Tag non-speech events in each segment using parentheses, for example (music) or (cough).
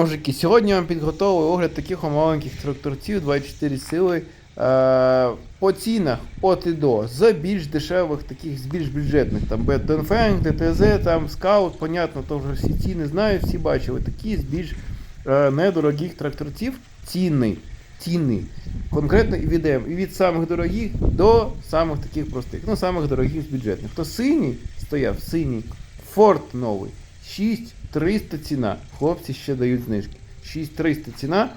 мужики, сьогодні вам підготовив огляд таких маленьких тракторців 24 сили е, по цінах от і до за більш дешевих, таких з більш бюджетних. Там Донфенг, ДТЗ, там Скаут, понятно, то вже всі ціни знають, всі бачили. Такі з більш е, недорогих тракторців цінний. Цінний. Конкретно і від, і від самих дорогих до самих таких простих. Ну, самих дорогих з бюджетних. То синій стояв, синій, Форд новий. 6300 ціна. Хлопці ще дають знижки. 6300 ціна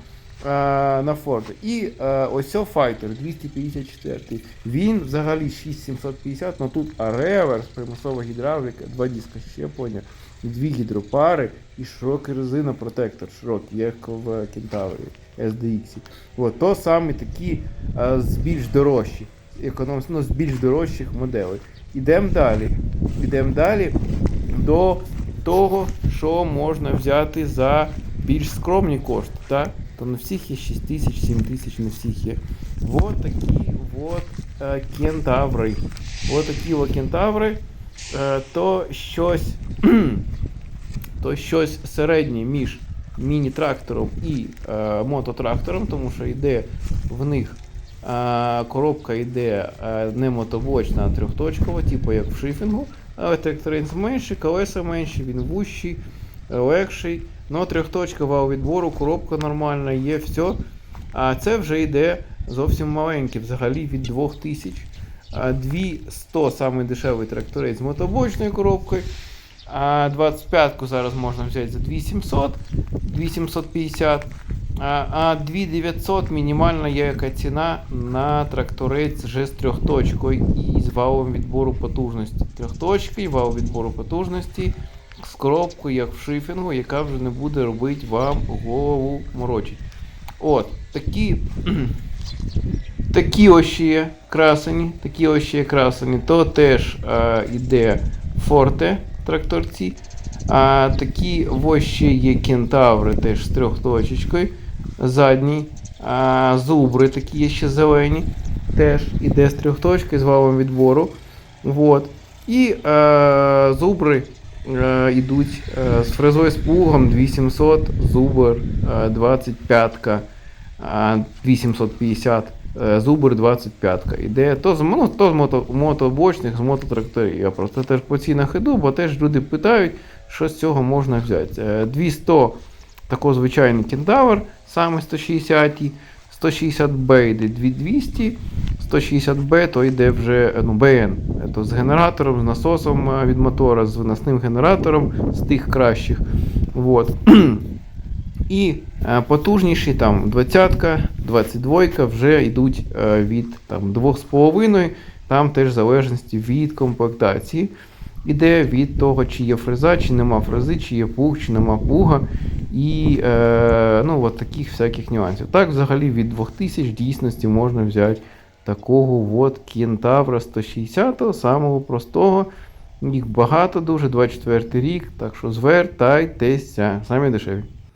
а, на Ford. І а, ось о Fighter 254. Він взагалі 6750, але тут реверс, примусова гідравліка, два диска щеплення, дві гідропари і широкий резинопротектор, широкий, як в Kentauri SDX. От, то саме такі а, з більш дорожчі, економ, ну, з більш дорожчих моделей. Ідемо далі. Ідемо далі до того, що можна взяти за більш скромні кошти. Так? То не всіх є 6 тисяч, 7 тисяч, не всіх є. Вот такі от е, кентаври. От такі от кентаври. Е, то щось, (clears throat) то щось середнє між міні-трактором і е, мототрактором, тому що йде в них е, коробка йде е, не мотобочна, а трьохточкова, типу як в шифінгу. Але тракторинц менший, колеса менші, він вущий, легший. Ну, трьохточка вал відбору, коробка нормальна, є все. А це вже йде зовсім маленький, взагалі від 2000. 200 самий дешевий тракторець з мотобочною коробкою. А 25-ку зараз можна взяти за 2700, 2750. А, а 2900 мінімальна є яка ціна на тракторець вже з трьохточкою і валом відбору потужності. Трьохточки, вал відбору потужності з коробкою, як в шифінгу, яка вже не буде робити вам голову морочить. От, такі. (clears throat) Такі ось є красені, такі ось ще красені, то теж е, іде форте тракторці. А такі ось ще є кентаври теж з трьохточечкою. Задній. А, зубри такі є ще зелені. Теж іде з трьохточкою з валом відбору. Вот. І е, зубри е, йдуть е, з фрезою з плугом 2700, зубр е, 25, е, 850. Е, Зубр 25 іде то з, ну, то з мото, мотобочних, з мототракторів. Я просто теж по цінах іду, бо теж люди питають, що з цього можна взяти. Е, 200 тако звичайний кентавр, саме 160 160B йде 2200, 160B то йде вже ну, БН. То з генератором, з насосом е, від мотора, з виносним генератором, з тих кращих. Вот. (clears throat) І е, потужніші там 20-ка, 22-ка вже йдуть е, від там, 2,5, там теж в залежності від комплектації. Іде від того, чи є фреза, чи нема фрези, чи є плуг, чи нема плуга. І е, ну, от таких всяких нюансів. Так, взагалі від 2000 дійсності можна взяти такого от кентавра 160 самого простого. Їх багато дуже, 24 рік, так що звертайтеся, самі дешеві.